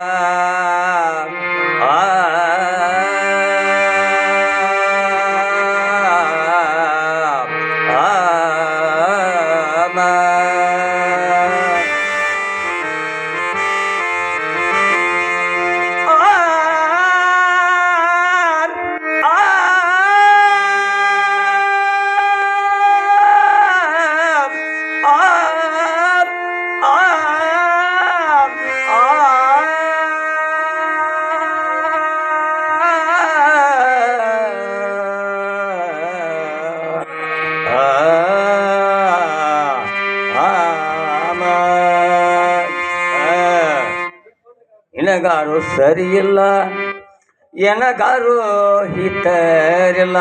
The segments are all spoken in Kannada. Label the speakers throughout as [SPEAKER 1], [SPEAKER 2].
[SPEAKER 1] 아, 아. ನಿನಗಾರು ಸರಿಯಿಲ್ಲ ಎನಗಾರು ಹಿತರಿಲ್ಲ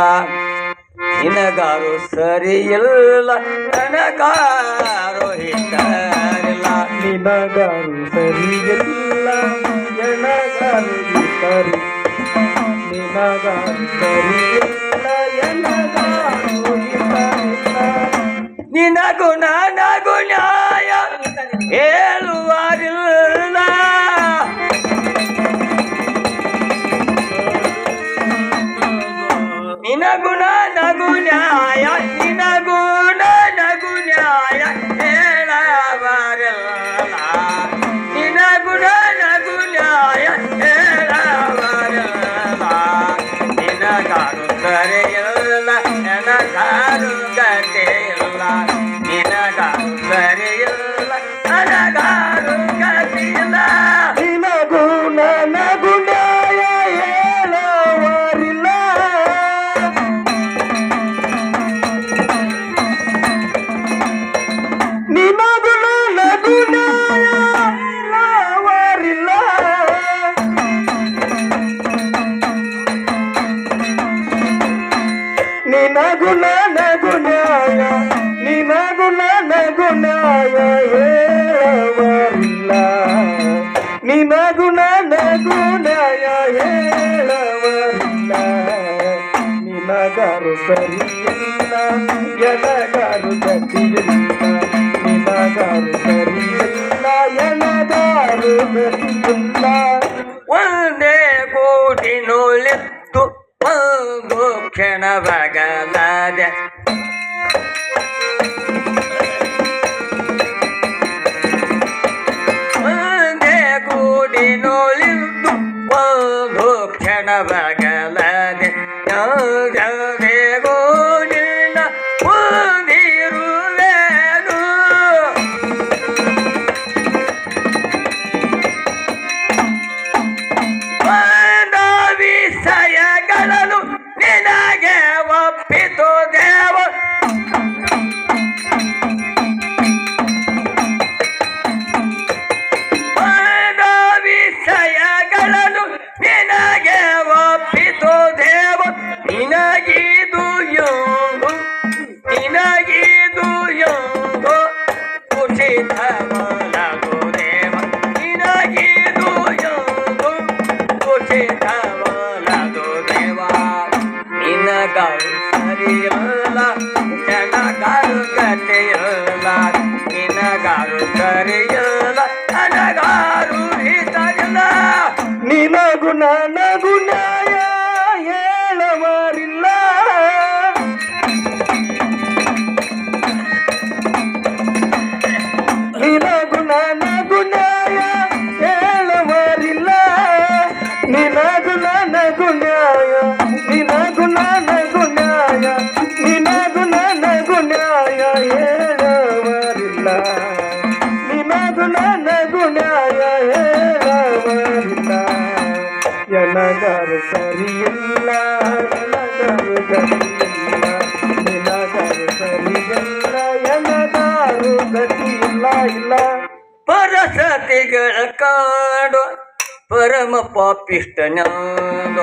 [SPEAKER 1] ನಿನಗಾರು ಸರಿಯಿಲ್ಲ ನನಗಾರು ಹಿತರಿಲ್ಲ.
[SPEAKER 2] ನಿನಗಾರು ಸರಿಯಿಲ್ಲ ಎನಗಾರು ಹಿತರಿ ನಿನಗಾರು ಸರಿಯಿಲ್ಲ ಎನಗಾರು ಹಿತರಿಲ್ಲ.
[SPEAKER 1] ನಿನಗು ನನಗೂ ನಿನಗೂ ನಿನಗಾರು ಸರಿಯಿಲ್ಲ
[SPEAKER 2] ಎನಗಾರು ಗತಿಯಿಲ್ಲ ನಿನಗಾರು ಸರಿಯಿಲ್ಲ ಎನಗಾರು ಗತಿಯಿಲ್ಲ
[SPEAKER 1] ಒಂದೇ ಗೂಡಿನೊಳಿತ್ತು ಒಂದು ಕ್ಷಣ ಸರಿಯಿಲ್ಲ
[SPEAKER 2] ಎನಗಾರು ಗತಿಯಿಲ್ಲ ನಿನಗಾರು ಸರಿಯಿಲ್ಲ ಇಲ್ಲ.
[SPEAKER 1] ಪರಸತಿಗಳ ಕಾಡು, ಪರಮ ಪಾಪಿಷ್ಟನಾದ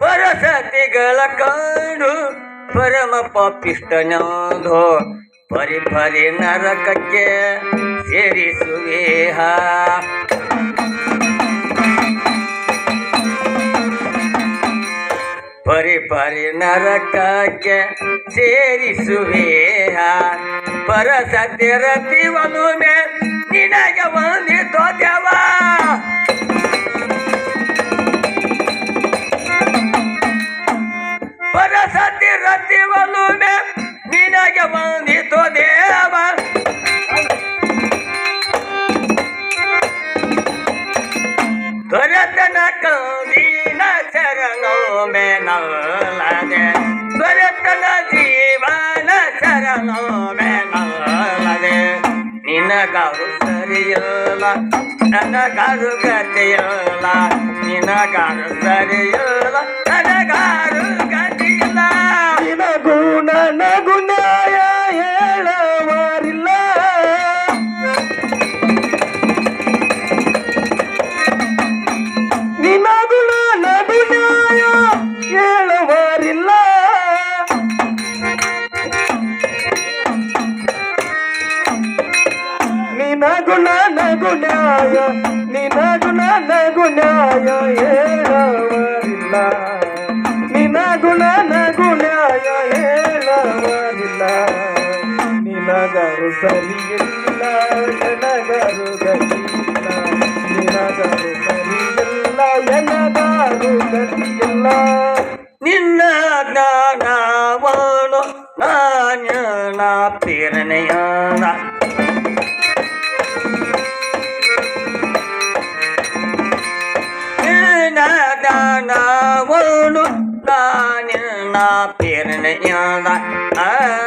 [SPEAKER 1] ಪರಸತಿಗಳ ಕಾಡು, ಪರಮ ಪಾಪಿಷ್ಟನಾದೋ ಪರಿ ಪರಿ ನರಕಕ್ಕೆ ಸೇರಿಸುವೇಹ ಪರಿ ಪರಿ ನರಕಕ್ಕೆ ಸೇರಿಸುವೇಹ
[SPEAKER 2] ಪರಸತಿ ರತಿವನು ಮೇ ನಿನಗೆ ವಂದಿತೋ ದೇವ ಪರಸತಿ ರತಿವನು ಮೇ ನಿನಗೆ ವಂದಿತೋ ಮೇನಲ್ಲದೆ ದೊರೆತನ ಜೀವನ ಶರಣೋ ಮೇನಲ್ಲದೆ ನಿನಗಾರು ಸರಿಯಲ್ಲ ನನಗಾರು ಗತಿಯಲ್ಲ. ನಿನಗಾರು ಸರಿಯಲ್ಲ ನನಗಾರು
[SPEAKER 1] ನಿನ ಗುಣಾಯ ಹೇಳವಾರಿಲ್ಲ ನಿನಗರು ಸರಿಯಿಲ್ಲ, ಎನಗರು ಗತಿಯಿಲ್ಲ. ನಿನಗರು ಸರಿಯಿಲ್ಲ, ಎನಗಾರು ಗತಿಯಿಲ್ಲ.
[SPEAKER 2] ನಿನ್ನ ಜ್ಞಾನವನು ನಾನ ಪ್ರೇರಣೆಯಾದ me in a
[SPEAKER 1] lot. Uh.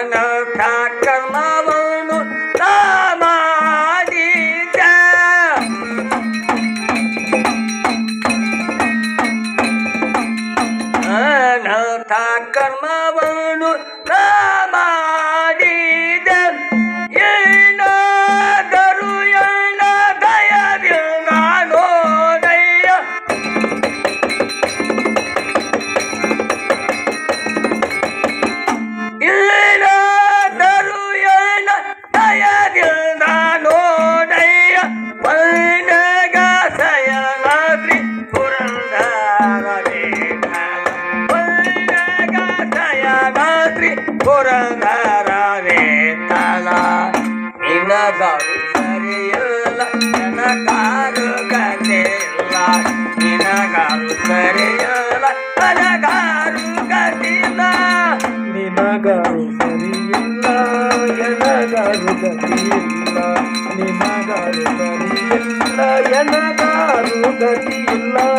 [SPEAKER 1] ಎನಗಾರು ಗತಿಯಿಲ್ಲ